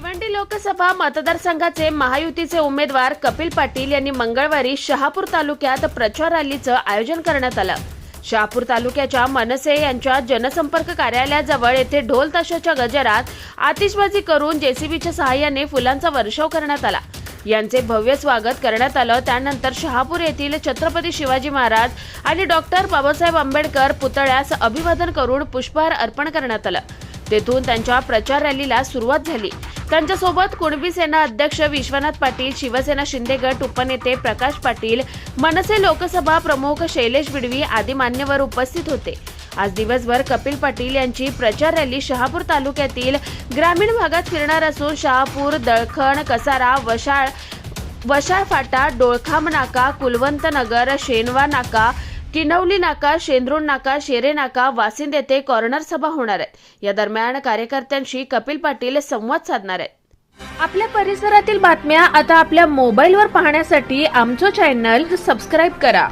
भिवंडी लोकसभा मतदारसंघाचे महायुतीचे उमेदवार कपिल पाटील यांनी मंगळवारी शहापूर तालुक्यात प्रचार रॅलीचं आयोजन करण्यात आलं. शहापूर तालुक्याच्या मनसे यांच्या जनसंपर्क कार्यालयाजवळ येथे ढोल ताशाच्या गजरात आतिषबाजी करून जेसीबीच्या सहाय्याने फुलांचा वर्षाव करण्यात आला. यांचे भव्य स्वागत करण्यात आलं. त्यानंतर शहापूर येथील छत्रपती शिवाजी महाराज आणि डॉक्टर बाबासाहेब आंबेडकर पुतळ्यास अभिवादन करून पुष्पहार अर्पण करण्यात आलं. तेथून त्यांच्या प्रचार रॅलीला सुरुवात झाली. त्यांच्यासोबत कुणबी सेना अध्यक्ष विश्वनाथ पाटील शिवसेना शिंदे गट उपनेते प्रकाश पाटील मनसे लोकसभा प्रमुख शैलेश बिडवी आदी मान्यवर उपस्थित होते. आज दिवसभर कपिल पाटील यांची प्रचार रॅली शहापूर तालुक्यातील ग्रामीण भागात फिरणार असून शहापूर दळखण कसारा वशाळ वशाळ फाटा डोळखाम नाका कुलवंत नगर शेनवा नाका किनवली नाका शेंद्रुण नाका शेरे नाका वासिंद येथे कॉर्नर सभा होणार आहेत. या दरम्यान कार्यकर्त्यांशी कपिल पाटील संवाद साधणार आहेत. आपल्या परिसरातील बातम्या आता आपल्या मोबाईलवर पाहण्यासाठी आमचं चॅनल सबस्क्राईब करा.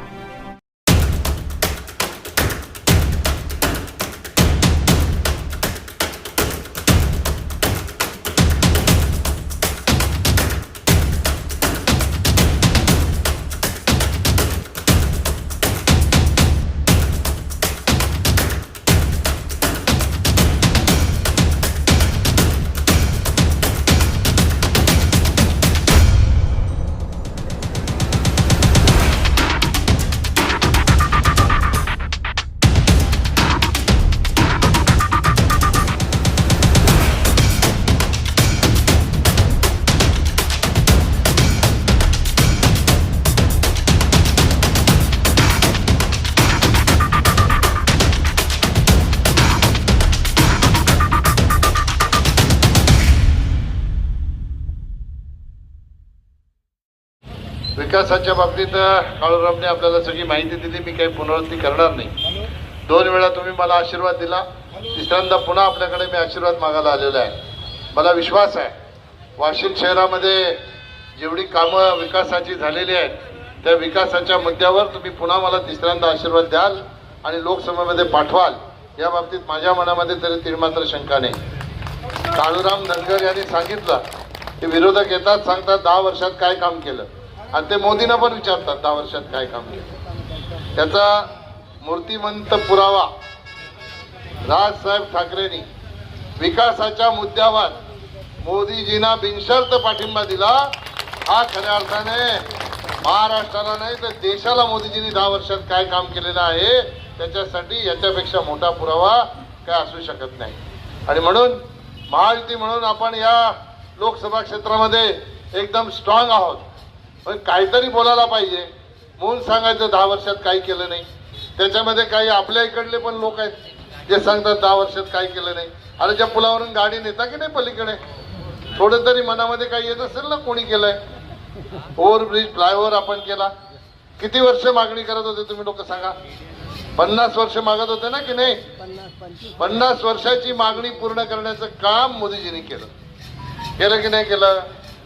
विकासाच्या बाबतीत काळूरामने आपल्याला सगळी माहिती दिली. मी काही पुनरावृत्ती करणार नाही. दोन वेळा तुम्ही मला आशीर्वाद दिला. तिसऱ्यांदा पुन्हा आपल्याकडे मी आशीर्वाद मागायला आलेलो आहे. मला विश्वास आहे. वाशिम शहरामध्ये जेवढी कामं विकासाची झालेली आहेत त्या विकासाच्या मुद्द्यावर तुम्ही पुन्हा मला तिसऱ्यांदा आशीर्वाद द्याल आणि लोकसभेमध्ये पाठवाल. या बाबतीत माझ्या मनामध्ये तरी तीळमात्र शंका नाही. काळूराम धनगर यांनी सांगितलं की विरोधक येतात सांगतात दहा वर्षात काय काम केलं. आणि ते मोदींना पण विचारतात दहा वर्षात काय काम केलं त्याचा मूर्तिमंत पुरावा राजसाहेब ठाकरेंनी विकासाच्या मुद्द्यावर मोदीजींना बिनशर्त पाठिंबा दिला. हा खऱ्या अर्थाने महाराष्ट्राला नाही तर देशाला मोदीजींनी दहा वर्षात काय काम केलेलं आहे त्याच्यासाठी याच्यापेक्षा मोठा पुरावा काय असू शकत नाही. आणि म्हणून महायुती म्हणून आपण या लोकसभा क्षेत्रामध्ये एकदम स्ट्रॉंग आहोत. पण काहीतरी बोलायला पाहिजे. म्हणून सांगायचं दहा वर्षात काही केलं नाही. त्याच्यामध्ये काही आपल्या इकडले पण लोक आहेत जे सांगतात दहा वर्षात काय केलं नाही. अरे ज्या पुलावरून गाडी नेता की नाही पलीकडे? थोडं तरी मनामध्ये काही येत असेल ना कोणी केलंय? ओव्हरब्रिज फ्लायओव्हर आपण केला. किती वर्ष मागणी करत होते तुम्ही लोक सांगा? पन्नास वर्ष मागत होते ना की नाही? पन्नास वर्षाची मागणी पूर्ण करण्याचं काम मोदीजींनी केलं. केलं की नाही केलं?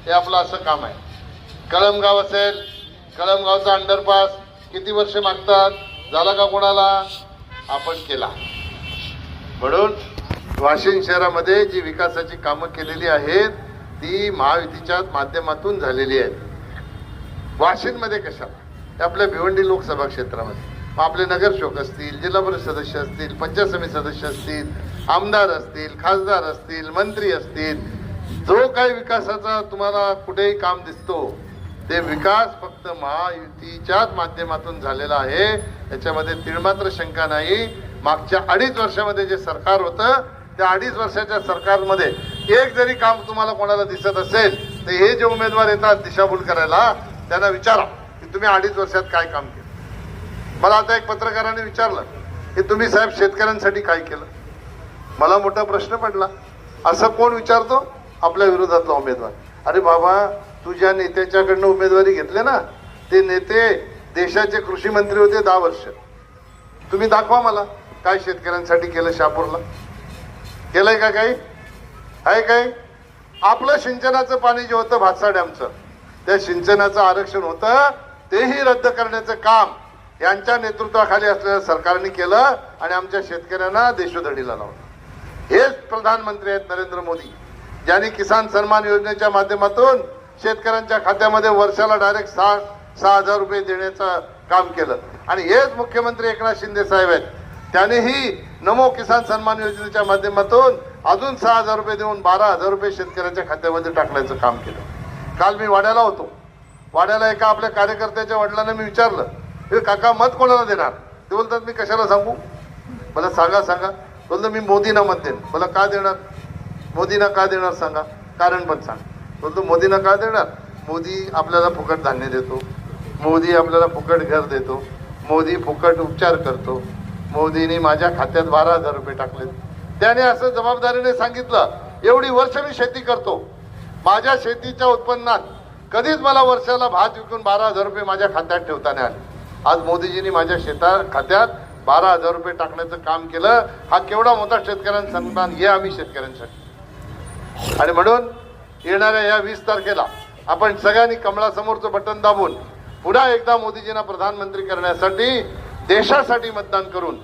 हे आपलं असं काम आहे. कळमगाव असेल कळमगावचा अंडरपास किती वर्ष मागतात झाला का कोणाला? आपण केला. म्हणून वाशिम शहरामध्ये जी विकासाची कामं केलेली आहेत ती महायुतीच्या माध्यमातून झालेली आहेत. वाशिममध्ये कशाला? आपल्या भिवंडी लोकसभा क्षेत्रामध्ये. आपले नगरसेवक असतील जिल्हा परिषद सदस्य असतील पंचायत समिती सदस्य असतील आमदार असतील खासदार असतील मंत्री असतील जो काही विकासाचा तुम्हाला कुठेही काम दिसतो ते विकास फक्त महायुतीच्याच माध्यमातून झालेला आहे. याच्यामध्ये तिळमात्र शंका नाही. मागच्या अडीच वर्षामध्ये जे सरकार होतं त्या अडीच वर्षाच्या सरकारमध्ये एक जरी काम तुम्हाला कोणाला दिसत असेल तर हे जे उमेदवार येतात दिशाभूल करायला त्यांना विचारा की तुम्ही अडीच वर्षात काय काम केलं. मला आता एक पत्रकाराने विचारलं की तुम्ही साहेब शेतकऱ्यांसाठी काय केलं? मला मोठा प्रश्न पडला. असं कोण विचारतो? आपल्या विरोधातला उमेदवार. अरे बाबा तू ज्या नेत्याच्याकडनं उमेदवारी घेतले ना ते नेते देशाचे कृषी मंत्री होते दहा वर्ष. तुम्ही दाखवा मला काय शेतकऱ्यांसाठी केलं शापूरला. केलंय का काही? आहे काही? आपलं सिंचनाचं पाणी जे होतं भातसा डॅमचं त्या सिंचनाचं आरक्षण होतं तेही रद्द करण्याचं काम यांच्या नेतृत्वाखाली असलेल्या सरकारने केलं आणि आमच्या शेतकऱ्यांना देशोधडीला लावलं. हेच प्रधानमंत्री आहेत नरेंद्र मोदी ज्यांनी किसान सन्मान योजनेच्या माध्यमातून शेतकऱ्यांच्या खात्यामध्ये वर्षाला डायरेक्ट सहा सहा हजार रुपये देण्याचं काम केलं. आणि हेच मुख्यमंत्री एकनाथ शिंदे साहेब आहेत. त्यानेही नमो किसान सन्मान योजनेच्या माध्यमातून अजून सहा हजार रुपये देऊन बारा हजार रुपये शेतकऱ्याच्या खात्यामध्ये टाकण्याचं काम केलं. काल मी वाड्याला होतो. वाड्याला एका आपल्या कार्यकर्त्याच्या वडिलांना मी विचारलं हे काका मत कोणाला देणार? ते बोलतात मी कशाला सांगू? मला सांगा सांगा. बोलतो मी मोदींना मत देईन. मला का देणार? मोदींना का देणार सांगा? कारण पण सांग. परंतु मोदींना का देणार? मोदी आपल्याला फुकट धान्य देतो. मोदी आपल्याला फुकट घर देतो. मोदी फुकट उपचार करतो. मोदींनी माझ्या खात्यात बारा हजार रुपये टाकले त्याने असं जबाबदारीने सांगितलं एवढी वर्ष मी शेती करतो. माझ्या शेतीच्या उत्पन्नात कधीच मला वर्षाला भात विकून बारा हजार रुपये माझ्या खात्यात ठेवता नाही आले. आज मोदीजींनी माझ्या शेता खात्यात बारा हजार रुपये टाकण्याचं काम केलं. हा केवढा मोठा शेतकऱ्यांचा सन्मान हे आम्ही शेतकऱ्यांसाठी. आणि म्हणून येणाऱ्या या वीस तारखेला आपण सगळ्यांनी कमळासमोरचं बटन दाबून पुन्हा एकदा मोदीजींना प्रधानमंत्री करण्यासाठी देशासाठी मतदान करून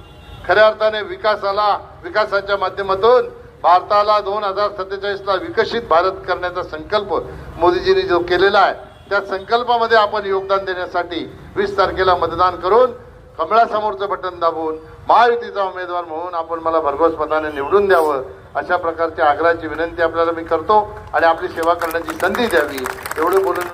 खऱ्या अर्थाने विकासाला विकासाच्या माध्यमातून भारताला दोन हजार सत्तेचाळीसला विकसित भारत करण्याचा संकल्प मोदीजींनी जो केलेला आहे त्या संकल्पामध्ये आपण योगदान देण्यासाठी वीस तारखेला मतदान करून कमळासमोरचं बटन दाबून महायुतीचा उमेदवार म्हणून आपण मला भरघोस मताने निवडून द्यावं. अशा प्रकारच्या आग्रहाची विनंती आपल्याला मी करतो आणि आपली सेवा करण्याची संधी द्यावी. एवढं बोलून